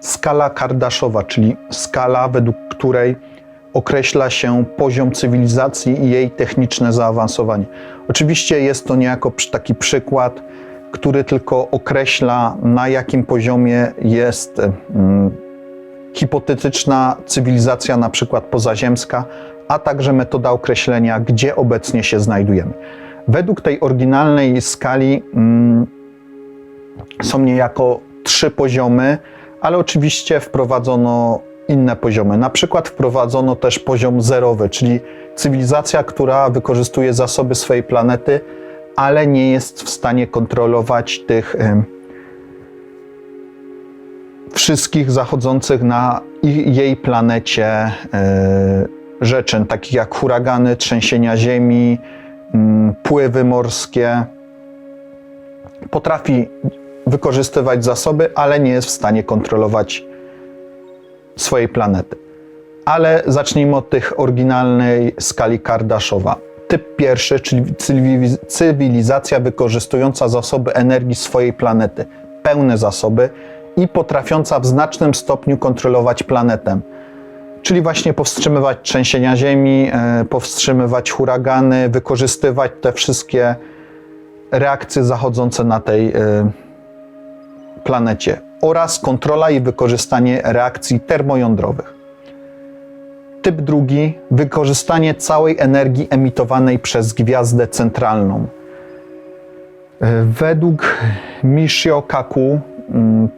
skala Kardaszowa, czyli skala, według której określa się poziom cywilizacji i jej techniczne zaawansowanie. Oczywiście jest to niejako taki przykład, który tylko określa, na jakim poziomie jest mm, hipotetyczna cywilizacja, na przykład pozaziemska, a także metoda określenia, gdzie obecnie się znajdujemy. Według tej oryginalnej skali mm, są niejako trzy poziomy, ale oczywiście wprowadzono inne poziomy. Na przykład wprowadzono też poziom zerowy, czyli cywilizacja, która wykorzystuje zasoby swojej planety, ale nie jest w stanie kontrolować tych em, wszystkich zachodzących na jej planecie e, rzeczy, takich jak huragany, trzęsienia ziemi, mm, pływy morskie. Potrafi wykorzystywać zasoby, ale nie jest w stanie kontrolować swojej planety. Ale zacznijmy od tych oryginalnej skali Kardaszowa. Typ pierwszy, czyli cywiliz- cywilizacja wykorzystująca zasoby energii swojej planety, pełne zasoby i potrafiąca w znacznym stopniu kontrolować planetę. Czyli właśnie powstrzymywać trzęsienia ziemi, e, powstrzymywać huragany, wykorzystywać te wszystkie reakcje zachodzące na tej e, planecie oraz kontrola i wykorzystanie reakcji termojądrowych. Typ drugi wykorzystanie całej energii emitowanej przez gwiazdę centralną. E, Według Michio Kaku mm,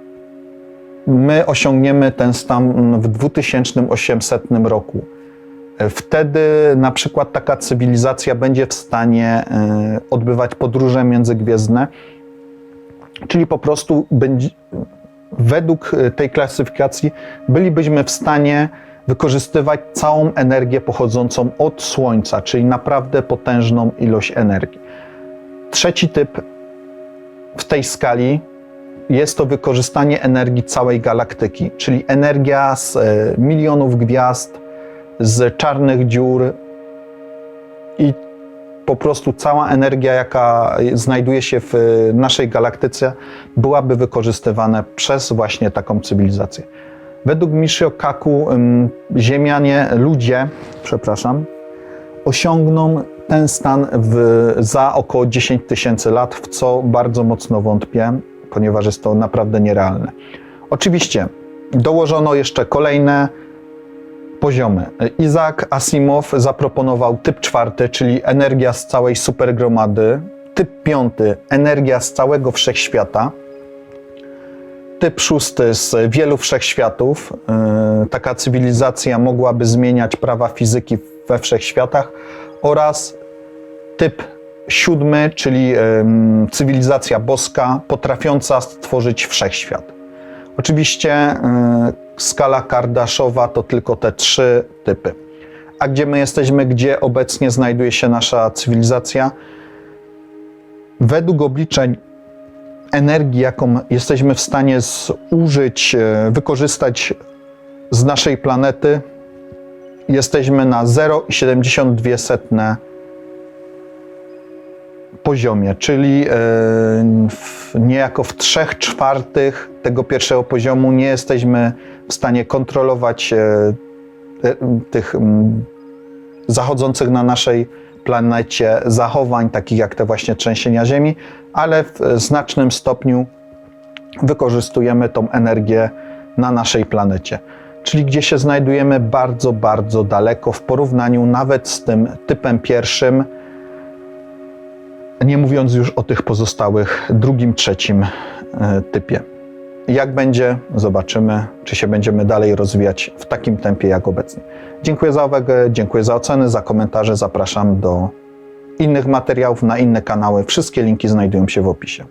my osiągniemy ten stan mm, w 2800 roku. E, Wtedy na przykład taka cywilizacja będzie w stanie e, odbywać podróże międzygwiezdne, czyli po prostu będzie, według e, tej klasyfikacji bylibyśmy w stanie wykorzystywać całą energię pochodzącą od Słońca, czyli naprawdę potężną ilość energii. Trzeci typ w tej skali jest to wykorzystanie energii całej galaktyki, czyli energia z e, milionów gwiazd, z czarnych dziur i po prostu cała energia, jaka znajduje się w e, naszej galaktyce, byłaby wykorzystywana przez właśnie taką cywilizację. Według Michio Kaku Ziemianie, ludzie, przepraszam, osiągną ten stan w, za około 10 tysięcy lat, w co bardzo mocno wątpię, ponieważ jest to naprawdę nierealne. Oczywiście dołożono jeszcze kolejne poziomy. Isaac Asimov zaproponował typ czwarty, czyli energia z całej supergromady, typ piąty, energia z całego wszechświata, typ szósty z wielu wszechświatów. Yy, Taka cywilizacja mogłaby zmieniać prawa fizyki we wszechświatach oraz typ siódmy, czyli cywilizacja boska, potrafiąca stworzyć wszechświat. Oczywiście y, skala Kardaszowa to tylko te trzy typy. A gdzie my jesteśmy, gdzie obecnie znajduje się nasza cywilizacja? Według obliczeń energii, jaką jesteśmy w stanie zużyć, e, wykorzystać z naszej planety, jesteśmy na 0,72 poziomie, czyli e, w, niejako w 3 czwartych tego pierwszego poziomu nie jesteśmy w stanie kontrolować e, e, tych zachodzących na naszej planecie zachowań, takich jak te właśnie trzęsienia Ziemi, ale w znacznym stopniu wykorzystujemy tą energię na naszej planecie. Czyli gdzie się znajdujemy bardzo, bardzo daleko w porównaniu nawet z tym typem pierwszym, nie mówiąc już o tych pozostałych drugim, trzecim e, typie. Jak będzie, zobaczymy, czy się będziemy dalej rozwijać w takim tempie jak obecnie. Dziękuję za uwagę, dziękuję za oceny, za komentarze. Zapraszam do innych materiałów na inne kanały. Wszystkie linki znajdują się w opisie.